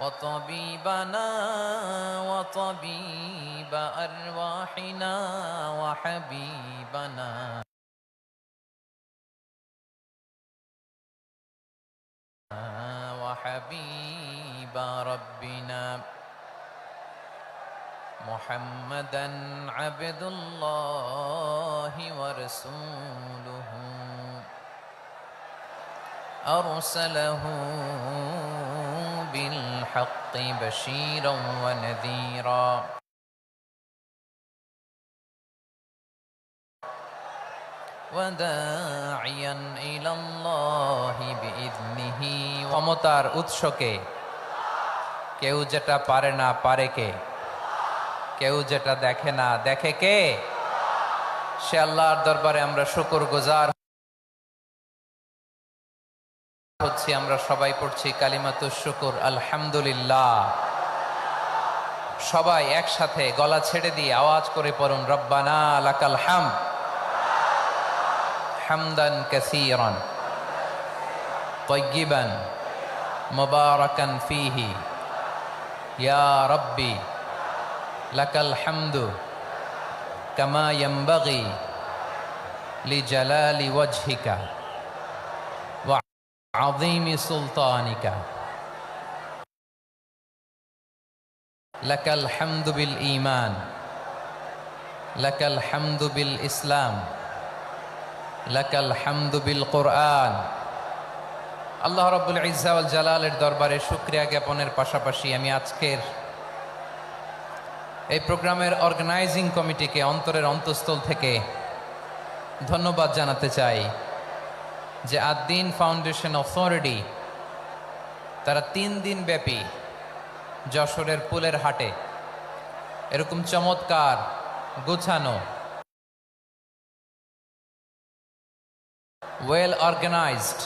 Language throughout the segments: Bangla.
وطبيبنا وطبيب أرواحنا وحبيبنا. وحبيب ربنا محمدا عبد الله ورسوله. أرسله بالحق بشيرا ونذيرا وداعيا إلى الله بإذنه ক্ষমতার উৎসকে কেউ যেটা পারে না পারে কে কেউ যেটা দেখে না দেখে কে সে আল্লাহর দরবারে আমরা শুকর গুজার হচ্ছে আমরা সবাই পড়ছি কালিমাত শুকুর, আলহামদুলিল্লাহ। সবাই একসাথে গলা ছেড়ে দিয়ে আওয়াজ করে পড়ুন, রব্বানা লাকাল হাম। হামদান কাসিরান তৈগিবান মুবারাকান ফিহি। ইয়া রব্বি, লাকাল হামদু কামা ইয়ামবাগি লিজালালি ওয়াজহিকা। عظيم سلطانك لك الحمد بالإيمان لك الحمد بالإسلام لك الحمد بالقرآن আল্লাহ রব্বুল ইজাউল জালালের দরবারে শুক্রিয়া জ্ঞাপনের পাশাপাশি আমি আজকের এই প্রোগ্রামের অর্গানাইজিং কমিটিকে অন্তরের অন্তঃস্থল থেকে ধন্যবাদ জানাতে চাই যে আদ্দিন ফাউন্ডেশন অথরিটি তারা তিন দিন ব্যাপী যশোরের পুলের হাটে এরকম চমৎকার গুছানো ওয়েল অর্গানাইজড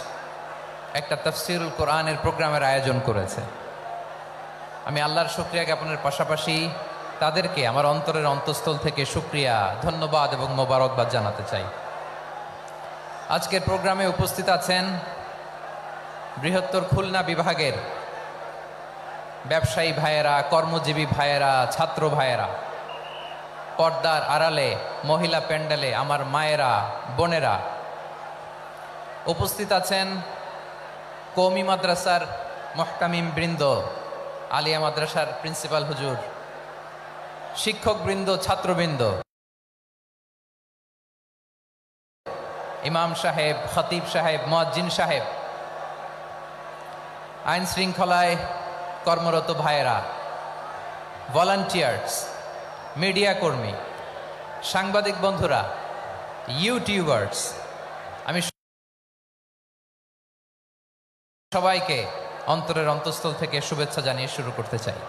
একটা তফসিরুল কোরআনের প্রোগ্রামের আয়োজন করেছে। আমি আল্লাহর শুক্রিয়া জ্ঞাপনের পাশাপাশি তাদেরকে আমার অন্তরের অন্তঃস্থল থেকে শুক্রিয়া, ধন্যবাদ এবং মোবারকবাদ জানাতে চাই। আজকের প্রোগ্রামে উপস্থিত আছেন বৃহত্তর খুলনা বিভাগের ব্যবসায়ী ভাইয়েরা, কর্মজীবী ভাইয়েরা, ছাত্র ভাইয়েরা, পর্দার আড়ালে, মহিলা প্যান্ডেলে, আমার মায়েরা, বোনেরা উপস্থিত আছেন কৌমি মাদ্রাসার মহকামিম বৃন্দ, আলিয়া মাদ্রাসার প্রিন্সিপাল হুজুর, শিক্ষকবৃন্দ, ছাত্রবৃন্দ। ইমাম সাহেব, খতিব সাহেব, মুয়াজ্জিন সাহেব, আইন শৃঙ্খলায় কর্মরত ভাইয়েরা ভলান্টিয়ার্স মিডিয়া কর্মী, সাংবাদিক বন্ধুরা ইউটিউবার্স আমি সবাইকে অন্তরের অন্তঃস্থল থেকে শুভেচ্ছা জানিয়ে শুরু করতে চাই।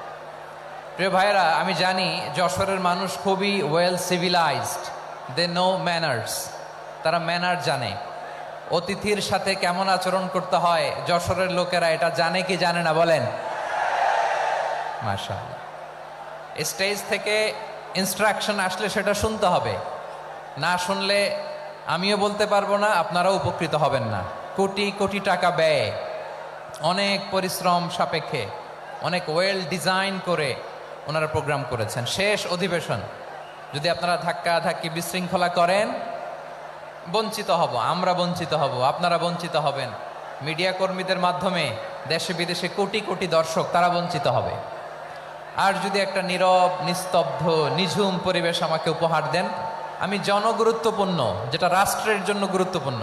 প্রিয় ভাইয়েরা, আমি জানি যশোরের মানুষ খুবই well civilized they know manners তারা ম্যানার জানে। অতিথির সাথে কেমন আচরণ করতে হয়, যশোরের লোকেরা এটা জানে কি জানে না বলেন? মাশা স্টেজ থেকে ইনস্ট্রাকশন আসলে সেটা শুনতে হবে। না শুনলে আমিও বলতে পারব না, আপনারাও উপকৃত হবেন না। কোটি কোটি টাকা ব্যয়। অনেক পরিশ্রম সাপেক্ষে, অনেক ওয়েল ডিজাইন করে ওনারা প্রোগ্রাম করেছেন। শেষ অধিবেশন। যদি আপনারা ধাক্কা ধাক্কি বিশৃঙ্খলা করেন বঞ্চিত হব, আমরা বঞ্চিত হব, আপনারা বঞ্চিত হবেন। মিডিয়া কর্মীদের মাধ্যমে দেশে বিদেশে কোটি কোটি দর্শক, তারা বঞ্চিত হবে। আর যদি একটা নীরব, নিস্তব্ধ, নিঝুম পরিবেশ আমাকে উপহার দেন, আমি জনগুরুত্বপূর্ণ, যেটা রাষ্ট্রের জন্য গুরুত্বপূর্ণ,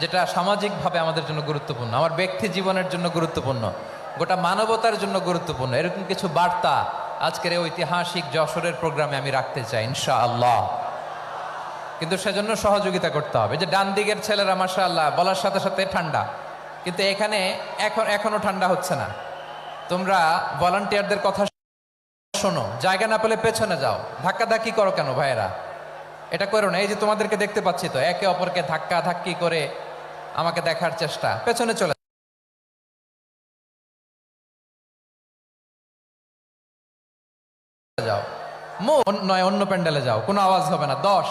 যেটা সামাজিকভাবে আমাদের জন্য গুরুত্বপূর্ণ, আমার ব্যক্তি জীবনের জন্য গুরুত্বপূর্ণ, গোটা মানবতার জন্য গুরুত্বপূর্ণ, এরকম কিছু বার্তা আজকের এই ঐতিহাসিক যশোরের প্রোগ্রামে আমি রাখতে চাই ইনশা আল্লাহ কিন্তু সেজন্য সহযোগিতা করতে হবে। যে ডান দিকের ছেলেরা মাসা বলার সাথে সাথে ঠান্ডা। কিন্তু এখানে এখন, এখনও ঠান্ডা হচ্ছে না। তোমরা ভলান্টিয়ারদের কথা শোনো। জায়গা না পেলে পেছনে যাও। ধাক্কা ধাক্কি করো কেন ভাইয়েরা? এটা করো না। এই যে তোমাদেরকে দেখতে পাচ্ছি তো, একে অপরকে ধাক্কা ধাক্কি করে আমাকে দেখার চেষ্টা। পেছনে চলে যাও। মো নয়, অন্য প্যান্ডেলে যাও। কোনো আওয়াজ হবে না। দশ।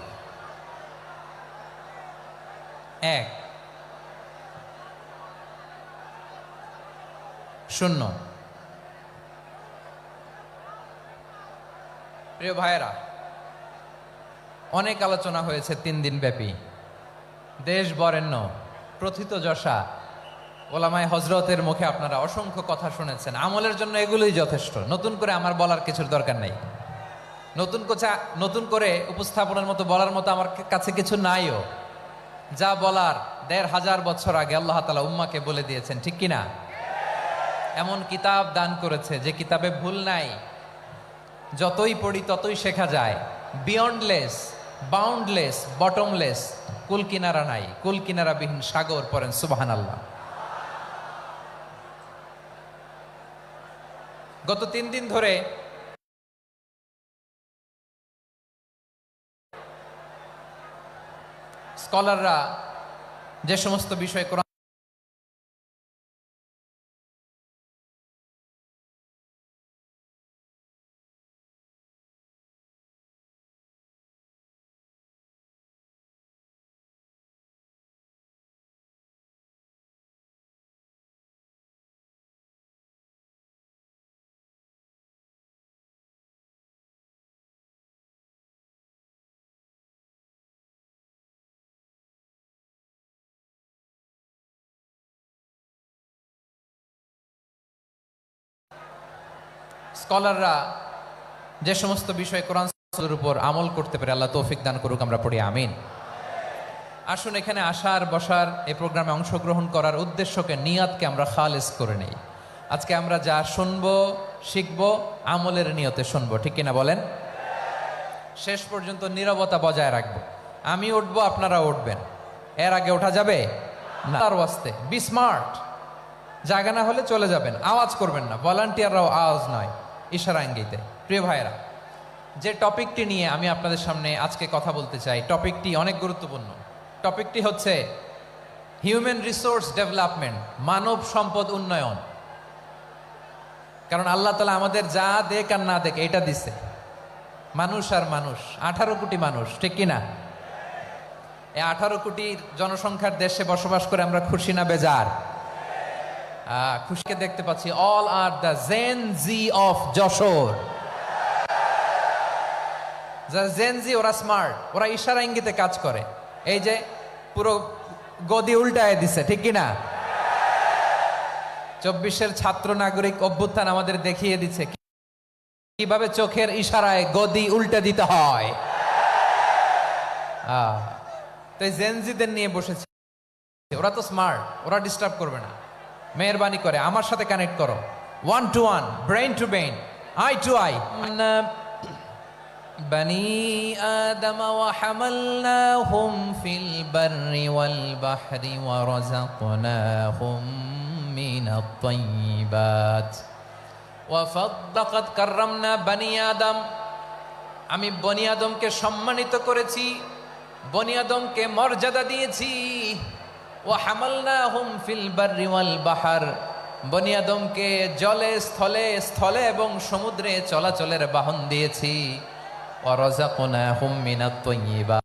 এক। শূন্য। প্রিয় ভাইয়েরা, অনেক আলোচনা হয়েছে তিন দিন ব্যাপী। দেশ বরেণ্য, প্রথিত যশা, ওলামায় হজরতের মুখে আপনারা অসংখ্য কথা শুনেছেন। আমলের জন্য এগুলোই যথেষ্ট। নতুন করে আমার বলার কিছুর দরকার নেই। নতুন কোচা নতুন করে উপস্থাপনের মতো বলার মতো আমার কাছে কিছু নাইও। যা বলার দেড় হাজার বছর আগে আল্লাহ তালা উম্মাকে বলে দিয়েছেন, ঠিক কিনা? এমন কিতাব দান করেছে যে কিতাবে ভুল নাই। যতই পড়ি ততই শেখা যায়। বিয়ন্ডলেস বাউন্ডলেস বটমলেস কুল কিনারা নাই। কুল কিনারা বিহীন সাগর পড়েন সুবাহান আল্লাহ গত তিন দিন ধরে স্কলাররা যে সমস্ত বিষয় স্কলাররা যে সমস্ত বিষয়ে কোরআন উপর আমল করতে পারে আল্লাহ তৌফিক দান করুক, আমরা পড়ি, আমিন। আসুন এখানে আসার, বসার, এই প্রোগ্রামে অংশগ্রহণ করার উদ্দেশ্যকে, নিয়াতকে আমরা খালেজ করে নেই। আজকে আমরা যা শুনব, শিখব, আমলের নিয়তে শুনব, ঠিক কিনা বলেন? শেষ পর্যন্ত নীরবতা বজায় রাখব। আমি উঠবো, আপনারা উঠবেন। এর আগে ওঠা যাবে? না। তার ওয়াস্তে বি স্মার্ট জায়গা না হলে চলে যাবেন, আওয়াজ করবেন না। ভলান্টিয়াররাও আওয়াজ নয়। ইশারা ইঙ্গিতে। প্রিয় ভাইয়েরা, যে টপিকটি নিয়ে আমি আপনাদের সামনে আজকে কথা বলতে চাই, টপিকটি অনেক গুরুত্বপূর্ণ। টপিকটি হচ্ছে হিউম্যান রিসোর্স ডেভেলপমেন্ট, মানব সম্পদ উন্নয়ন। কারণ আল্লাহ তালা আমাদের যা দেখ আর না দেখ, এটা দিছে। মানুষ আর মানুষ, আঠারো কোটি মানুষ, ঠিক কিনা? এই আঠারো কোটি জনসংখ্যার দেশে বসবাস করে আমরা খুশি না বেজার। খুশিকে দেখতে পাচ্ছি। All are the Gen Z of Jashore. Gen Z ওরা স্মার্ট ওরা ইশারা ইঙ্গিতে কাজ করে। এই যে পুরো গদি উল্টায় দিছে, ঠিক কিনা? চব্বিশের ছাত্র নাগরিক অভ্যুত্থান আমাদের দেখিয়ে দিচ্ছে। কীভাবে চোখের ইশারায় গদি উল্টে দিতে হয়? তো জেনজিদের নিয়ে বসেছে। ওরা তো স্মার্ট ওরা ডিস্টার্ব করবে না। মেহরবানি করে আমার সাথে কানেক্ট করো one to one brain to brain eye to eye بني آدم وحملناهم في البر والبحر ورزقناهم من الطيبات وفضقت كرمنا بني آدم আমি বনি আদমকে সম্মানিত করেছি বনি আদমকে মর্যাদা দিয়েছি ও হামালনা হুম ফিল বাররি ওয়াল বাহার। বনিয়াদমকে জলে, স্থলে স্থলে এবং সমুদ্রে চলাচলের বাহন দিয়েছি। অরজা রজাকুনা হুম তৈবা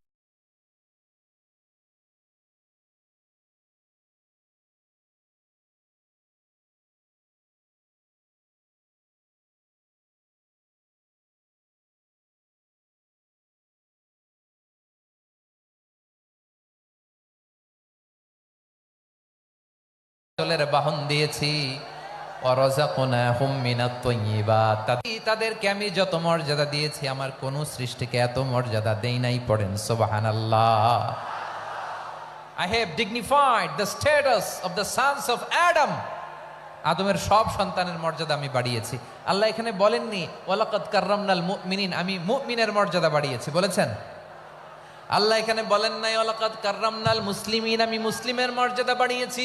চলের বাহন দিয়েছি। তাদেরকে আমি যত মর্যাদা দিয়েছি, আমার কোন সৃষ্টিকে এত মর্যাদা দেই নাই পড়েন, সুবহানাল্লাহ। I have dignified the status of the sons of Adam আদমের সব সন্তানের মর্যাদা আমি বাড়িয়েছি। আল্লাহ এখানে বলেননি, ওয়ালাকাদ কাররামনাল মুমিনিন আমি মুমিনের মর্যাদা বাড়িয়েছি। বলেছেন? আল্লাহ এখানে বলেন নাই, ওয়ালাকাদ কাররামনাল মুসলিমিন আমি মুসলিমের মর্যাদা বাড়িয়েছি।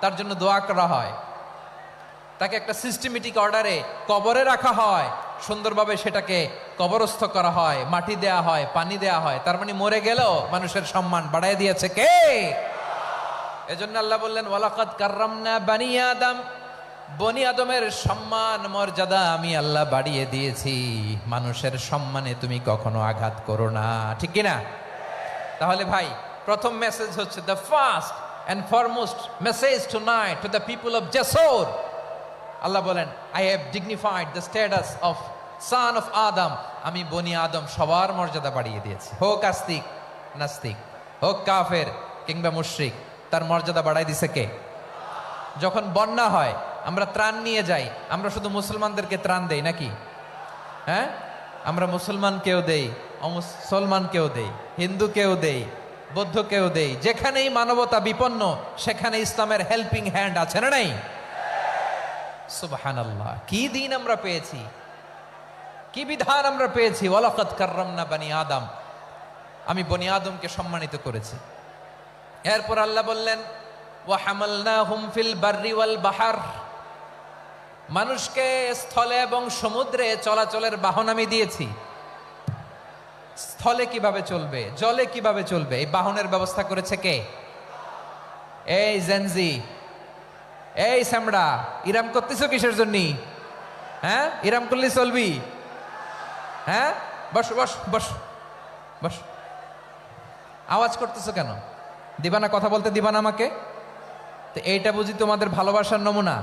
তার জন্য দোয়া করা হয়। তাকে একটা সিস্টেমেটিক অর্ডারে কবরে রাখা হয়। সুন্দরভাবে সেটাকে কবরস্থ করা হয়, মাটি দেয়া হয়, পানি দেয়া হয়। তার মানে মরে গেলেও মানুষের সম্মান বাড়াই দিয়েছে কে? এজন্য আল্লাহ বললেন, ওয়ালাকাদ কাররামনা বানি আদম। বনি আদমের সম্মান, মর্যাদা আমি আল্লাহ বাড়িয়ে দিয়েছি। মানুষের সম্মানে তুমি কখনো আঘাত করো না। ঠিক কিনা? তাহলে ভাই, প্রথম মেসেজ হচ্ছে the first foremost message tonight to the people of Jessore আল্লাহ বলেন I have dignified the status of son of Adam আমি বনি আদম সবার মর্যাদা বাড়িয়ে দিয়েছি। হোক আস্তিক, নাস্তিক, হোক কাফের কিংবা মুশরিক, তার মর্যাদা বাড়াই দিছে কে? যখন বন্যা হয়, আমরা ত্রাণ নিয়ে যাই। আমরা শুধু মুসলমানদেরকে ত্রাণ দেই নাকি? হ্যাঁ? আমরা মুসলমানকেও দেই অমুসলমানকেও দেই, হিন্দুকেও দেই। বৌদ্ধকেও দেই। যেখানেই মানবতা বিপন্ন, সেখানে ইসলামের হেল্পিং হ্যান্ড আছে না নাই? সুবহান আল্লাহ কি দিন আমরা পেয়েছি? কি বিধান আমরা পেয়েছি? ওয়ালাকাত কাররামনা বানি আদম। আমি বনি আদমকে সম্মানিত করেছি। এরপর আল্লাহ বললেন ওয়া হামালনাহুম ফিল বাররি ওয়াল বাহার। মানুষকে স্থলে এবং সমুদ্রে চলাচলের বাহন আমি দিয়েছি। স্থলে কীভাবে চলবে? জলে কীভাবে চলবে? এই বাহনের ব্যবস্থা করেছে কে? এই জেনজি এই স্যামড়া ইরাম করতেছ কিসের জন্য? হ্যাঁ? ইরাম করলে চলবি। হ্যাঁ? বস বস বস বস। আওয়াজ করতেছো কেন? দিবানা কথা বলতে দিবানা আমাকে? তো এইটা বুঝি তোমাদের ভালোবাসার নমুনা।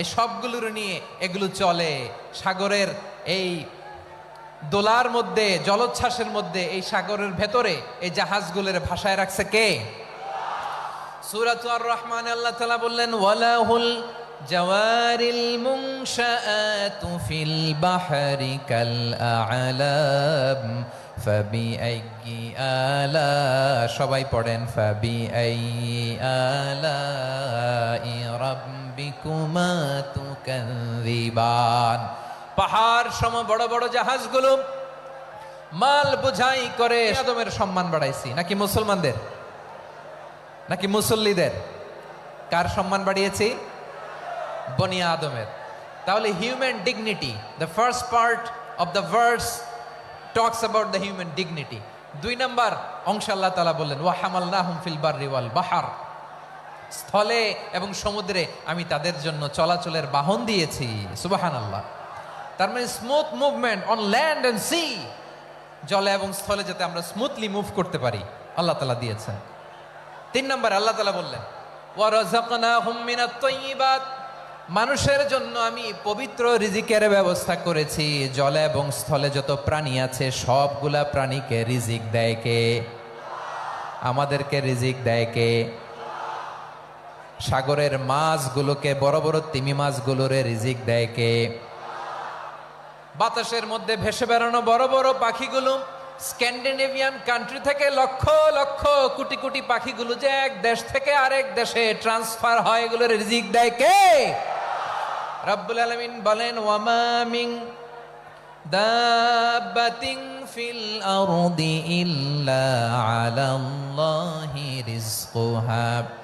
এই সবগুলোর নিয়ে এগুলো চলে। সাগরের এই দোলার মধ্যে, জলোচ্ছ্বাসের মধ্যে, এই সাগরের ভেতরে এই জাহাজগুলোর ভাষায় রাখছে কে? সুরাত আর রহমান আল্লাহ তালা বললেন, ওয়ালাহুল জাওয়ারিল মুনশাআতু ফিল বাহরি কাল আ'লাম ফাবিআইয়ি আলা সবাই পড়েন ফাবিআইয়ি আলাই পাহাড় সম বড় বড় জাহাজগুলো মাল বোঝাই করে আদমের সম্মান বাড়াইছি। নাকি মুসলমানদের? নাকি মুসল্লিদের? কার সম্মান বাড়িয়েছি? বনিয়া আদমের। তাহলে human dignity the first part of the verse talks about the human dignity দুই নম্বর, অংশ আল্লাহ তালা বললেন, ওয়া হামাল না ফিল বাররি ওয়াল বাহার। স্থলে এবং সমুদ্রে আমি তাদের জন্য চলাচলের বাহন দিয়েছি। সুবাহান আল্লাহ তার মানে smooth movement on land and sea জলে এবং স্থলে যাতে আমরা স্মুথলি মুভ করতে পারি। আল্লাহ তালা দিয়েছেন। তিন নম্বর আল্লাহ তালা বললেন মানুষের জন্য আমি পবিত্র রিজিকের ব্যবস্থা করেছি। জলে এবং স্থলে যত প্রাণী আছে, সবগুলা প্রাণীকে রিজিক দেয় কে? আমাদেরকে রিজিক দেয় কে? সাগরের মাছগুলোকে, বড় বড় তিমি মাছগুলোরে রিজিক দেয় কে? বাতাসের মধ্যে ভেসে বেড়ানো বড় বড় পাখিগুলো, স্ক্যান্ডিনেভিয়ান কান্ট্রি থেকে লক্ষ লক্ষ কোটি কোটি পাখিগুলো যে এক দেশ থেকে আরেক দেশে ট্রান্সফার হয়, এগুলোর রিজিক দেয় কে? রব্বুল আলামিন বলেন ওয়ামামিং দাব্বাতিন ফিল আরদি ইল্লা আলাল্লাহি রিজকুহা।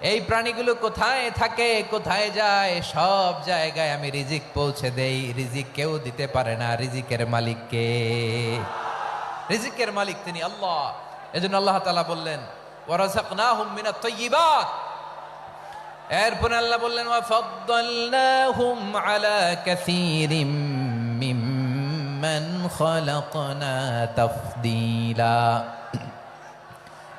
এই প্রাণীগুলো কোথায় থাকে, কোথায় যায়, সব জায়গায় আমি রিজিক পৌঁছে দেই। রিজিক কেউ দিতে পারে না, রিজিকের মালিককে রিজিকের মালিক তিনি আল্লাহ। এজন্য আল্লাহ তালা বললেন এরপরে আল্লাহ বললেন আলা কাসীরিম মিম্মান খালাকনা তাফদীলা।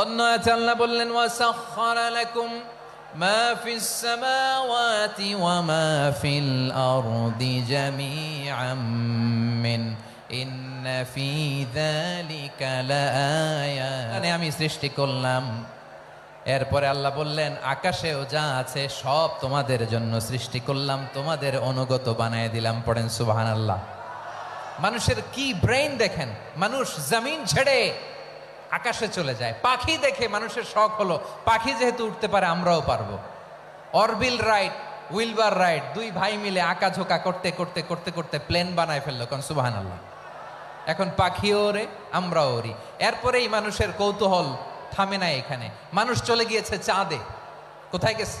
অন্য আছে আল্লাহ বললেন, ওয়াসাখখার লাকুম মা ফিস সামাওয়াতি ওয়া মা ফিল আরদি জামিআম মিন। ইন্না ফি যালিকা লাআয়াত মানে আমি সৃষ্টি করলাম। এরপরে আল্লাহ বললেন, আকাশেও যা আছে সব তোমাদের জন্য সৃষ্টি করলাম, তোমাদের অনুগত বানায় দিলাম। পড়েন সুবাহান আল্লাহ মানুষের কি ব্রেইন দেখেন? মানুষ জমিন ছেড়ে আকাশে চলে যায়। পাখি দেখে মানুষের শখ হলো পাখি যেহেতু উঠতে পারে আমরাও পারব। অরবিল রাইড উইলবার রাইড দুই ভাই মিলে আঁকা ঝোঁকা করতে করতে করতে করতে প্লেন বানায় ফেলল কারণ সুবাহান আল্লাহ এখন পাখিও ওরে আমরাও ওরি। এরপরেই মানুষের কৌতূহল থামে না এখানে। মানুষ চলে গিয়েছে চাঁদে। কোথায় গেছে?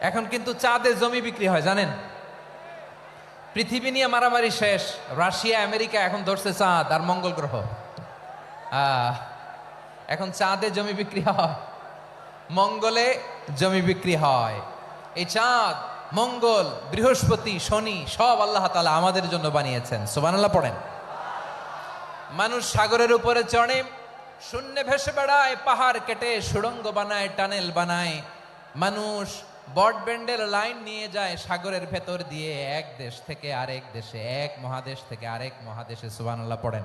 এখন কিন্তু চাঁদে জমি বিক্রি হয় জানেন? পৃথিবী নিয়ে মারামারি শেষ। রাশিয়া আমেরিকা এখন ধরছে চাঁদ আর মঙ্গল গ্রহ। আহ, এখন চাঁদে জমি বিক্রি হয়, মঙ্গলে জমি বিক্রি হয়। এই চাঁদ, মঙ্গল, বৃহস্পতি, শনি সব আল্লাহ তালা আমাদের জন্য বানিয়েছেন। সুবহানাল্লাহ পড়েন। মানুষ সাগরের উপরে চড়ে, শূন্যে ভেসে বেড়ায়, পাহাড় কেটে, সুড়ঙ্গ বানায়, টানেল বানায়। মানুষ বট ব্যান্ডের লাইন নিয়ে যায় সাগরের ভেতর দিয়ে, এক দেশ থেকে আরেক দেশে, এক মহাদেশ থেকে আরেক মহাদেশে। সুবহানাল্লাহ পড়েন।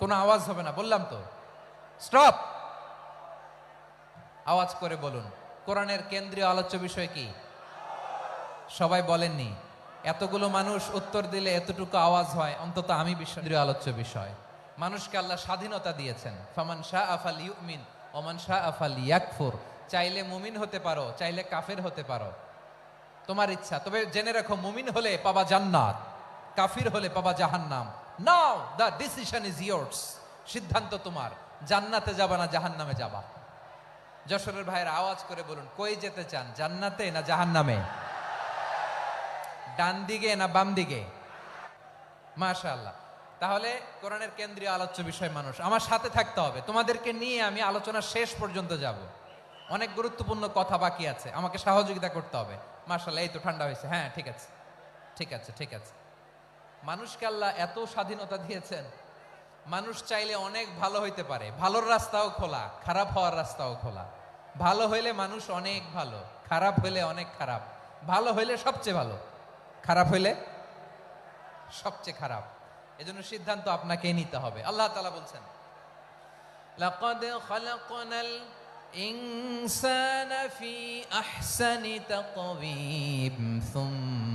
কোনো আওয়াজ হবে না, বললাম তো। স্টপ আওয়াজ করে বলুন, কোরআনের কেন্দ্রীয় আলোচ্য বিষয় কি? সবাই বলেননি, এতগুলো মানুষ উত্তর দিলে এতটুকু আওয়াজ হয়, অন্তত আমি কেন্দ্রীয় আলোচ্য বিষয়। মানুষকে আল্লাহ স্বাধীনতা দিয়েছেন। ফামান শাহ আফাল ইউমিন ওমান শাহ আফাল ইয়াকফুর চাইলে মুমিন হতে পারো, চাইলে কাফের হতে পারো। তোমার ইচ্ছা, তবে জেনে রাখো, মুমিন হলে পাবা জান্নাত, কাফির হলে পাবা জাহান্নাম। Now the decision is yours সিদ্ধান্ত তোমার। জান্নাতে যাবা না জাহান্নামে যাবা। যশোরের ভাইয়ের আওয়াজ করে বলুন, কই যেতে চান, জান্নাতে না জাহান্নামে? ডান দিকে না বাম দিকে? মাশাআল্লাহ। তাহলে কোরআনের কেন্দ্রীয় আলোচ্য বিষয় মানুষ। আমার সাথে থাকতে হবে। তোমাদেরকে নিয়ে আমি আলোচনা শেষ পর্যন্ত যাব। অনেক গুরুত্বপূর্ণ কথা বাকি আছে। আমাকে সহযোগিতা করতে হবে। মাশাআল্লাহ, এই তো ঠান্ডা হয়েছে। হ্যাঁ ঠিক আছে। ঠিক আছে ঠিক আছে। মানুষকে আল্লাহ এত স্বাধীনতা দিয়েছেন মানুষ চাইলে অনেক ভালো হইতে পারে ভালোর রাস্তাও খোলা খারাপ হওয়ার রাস্তাও খোলা ভালো হইলে মানুষ অনেক ভালো খারাপ হইলে অনেক খারাপ ভালো হইলে সবচেয়ে ভালো খারাপ হইলে সবচেয়ে খারাপ এজন্য সিদ্ধান্ত আপনাকে নিতে হবে আল্লাহ তালা বলছেন لقد خلقنا الإنسان في أحسن تقويم ثم رددناه أسفل سافلين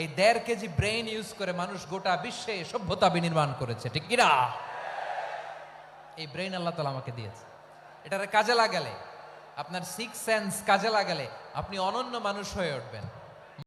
এই দেড় কেজি ব্রেইন ইউজ করে মানুষ গোটা বিশ্বে সভ্যতা বিনির্মাণ করেছে, ঠিক কিনা? এই ব্রেইন আল্লাহ তালা আমাকে দিয়েছে। এটারে কাজে লাগালে, আপনার সিক্স সেন্স কাজে লাগালে আপনি অনন্য মানুষ হয়ে উঠবেন।